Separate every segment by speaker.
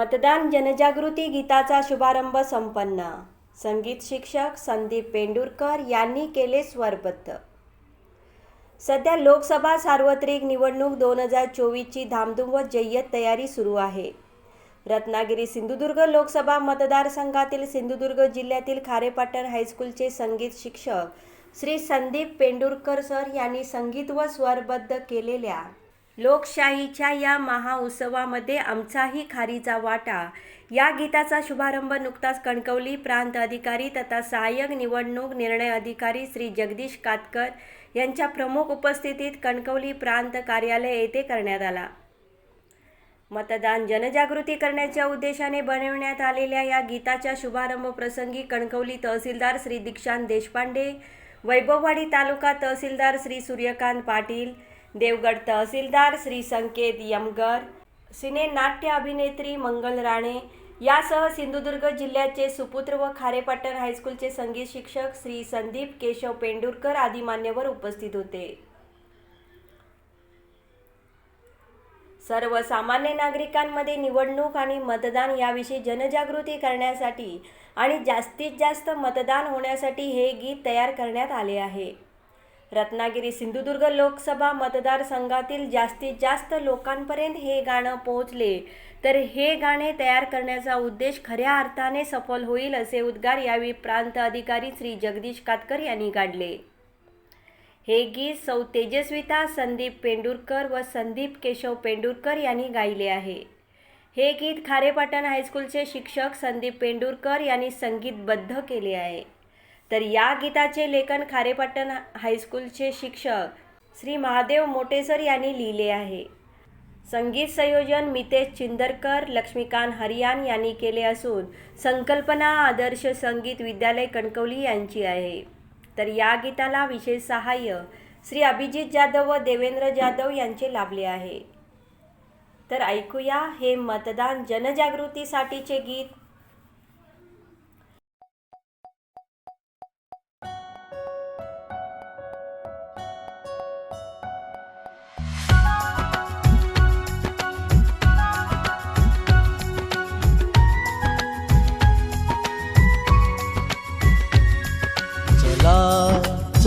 Speaker 1: मतदान जनजागृती गीताचा शुभारंभ संपन्न. संगीत शिक्षक संदीप पेंडुरकर यांनी केले स्वरबद्ध. सध्या लोकसभा सार्वत्रिक निवडणूक दोन हजार चोवीसची धामधूम व जय्यत तयारी सुरू आहे. रत्नागिरी सिंधुदुर्ग लोकसभा मतदारसंघातील सिंधुदुर्ग जिल्ह्यातील खारेपाटण हायस्कूलचे संगीत शिक्षक श्री संदीप पेंडुरकर सर यांनी संगीत व स्वरबद्ध केलेल्या लोकशाहीच्या या महाउत्सवामध्ये आमचाही खारीचा वाटा. या गीताचा शुभारंभ नुकताच कणकवली प्रांत अधिकारी तथा सहाय्यक निवडणूक निर्णय अधिकारी श्री जगदीश कातकर यांच्या प्रमुख उपस्थितीत कणकवली प्रांत कार्यालय येथे करण्यात आला. मतदान जनजागृती करण्याच्या उद्देशाने बनवण्यात आलेल्या या गीताच्या शुभारंभ प्रसंगी कणकवली तहसीलदार श्री दीक्षांत देशपांडे वैभववाडी तालुका तहसीलदार श्री सूर्यकांत पाटील देवगड तहसीलदार श्री संकेत यमगर. सिने नाट्य अभिनेत्री मंगल राणे. यासह सिंधुदुर्ग जिल्ह्याचे सुपुत्र व खारेपाटण हायस्कूलचे संगीत शिक्षक श्री संदीप केशव पेंडुरकर आदी मान्यवर उपस्थित होते. सर्वसामान्य नागरिकांमध्ये निवडणूक आणि मतदान याविषयी जनजागृती करण्यासाठी आणि जास्तीत जास्त मतदान होण्यासाठी हे गीत तयार करण्यात आले आहे. रत्नागिरी सिंधुदुर्ग लोकसभा मतदारसंघातील जास्तीत जास्त लोकांपर्यंत हे गाणं पोहोचले. तर हे गाणे तयार करण्याचा उद्देश खऱ्या अर्थाने सफल होईल असे उद्गार यावेळी प्रांत अधिकारी श्री जगदीश कातकर यांनी काढले हे गीत सौ तेजस्विता संदीप पेंडुरकर व संदीप केशव पेंडुरकर यांनी गायले आहे. हे गीत खारेपाटण हायस्कूलचे शिक्षक संदीप पेंडुरकर यांनी संगीतबद्ध केले आहे. तर या गीताचे लेखन खारेपाटण हायस्कूलचे शिक्षक श्री महादेव मोटेसर यांनी लिहिले आहे. संगीत संयोजन मितेश चिंदरकर लक्ष्मीकांत हरियान यांनी केले असून संकल्पना आदर्श संगीत विद्यालय कणकवली यांची आहे. तर या गीताला विशेष सहाय्य श्री अभिजित जाधव व देवेंद्र जाधव यांचे लाभले आहे. तर ऐकूया हे मतदान जनजागृतीसाठीचे गीत.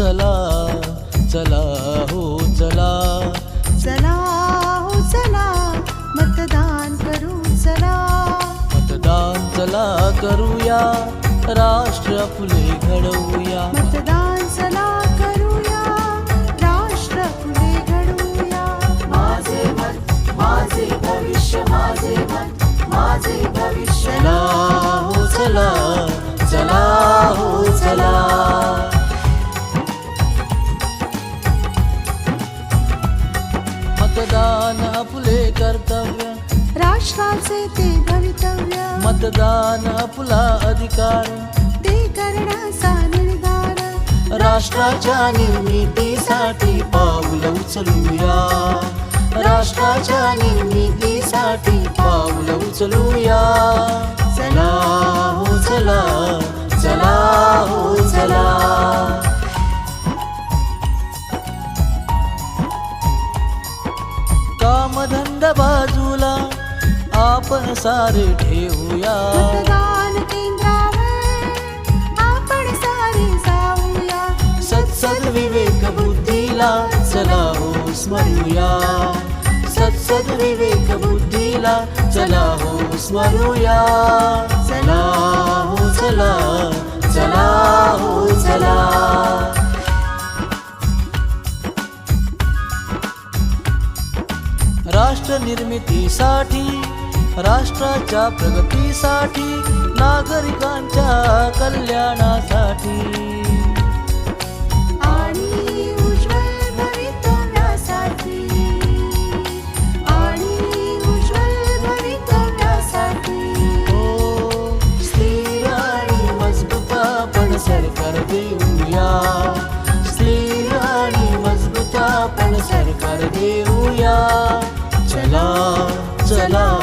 Speaker 2: चला चला हो चला.
Speaker 3: चला हो चला. मतदान करू चला.
Speaker 2: मतदान चला करूया राष्ट्र आपले घडवूया.
Speaker 3: मतदान चला करूया राष्ट्र पुढे घडवूया. माझे मत माझे भविष्य माझे मत माझे भविष्य.
Speaker 2: चला हो चला. चला हो चला.
Speaker 3: आमचे ते भवितव्य.
Speaker 2: मतदान आपला अधिकार.
Speaker 3: ते करण्याचा निर्धार.
Speaker 2: राष्ट्राच्या निर्मितीसाठी पाऊल उचलूया. राष्ट्राच्या निर्मितीसाठी पाऊल उचलूया. चला हो चला. चला हो चला. कामधंद बाजूला आपण सारे ठेवूया.
Speaker 3: आपण सारे जाऊया.
Speaker 2: सत्सद विवेक बुद्धीला चला हो स्मरूया. सत्सद विवेक बुद्धीला चला हो स्मरूया. चला हो चला चला हो चला. राष्ट्र निर्मितीसाठी राष्ट्राच्या प्रगतीसाठी नागरिकांच्या कल्याणासाठी.
Speaker 3: आणि उज्ज्वल भवितव्यासाठी आणि उज्ज्वल भवितव्यासाठी.
Speaker 2: हो स्थिर आणि मजबूत आपण सरकार देऊया. स्थिर आणि मजबूत आपण सरकार देऊया. चला चला. चला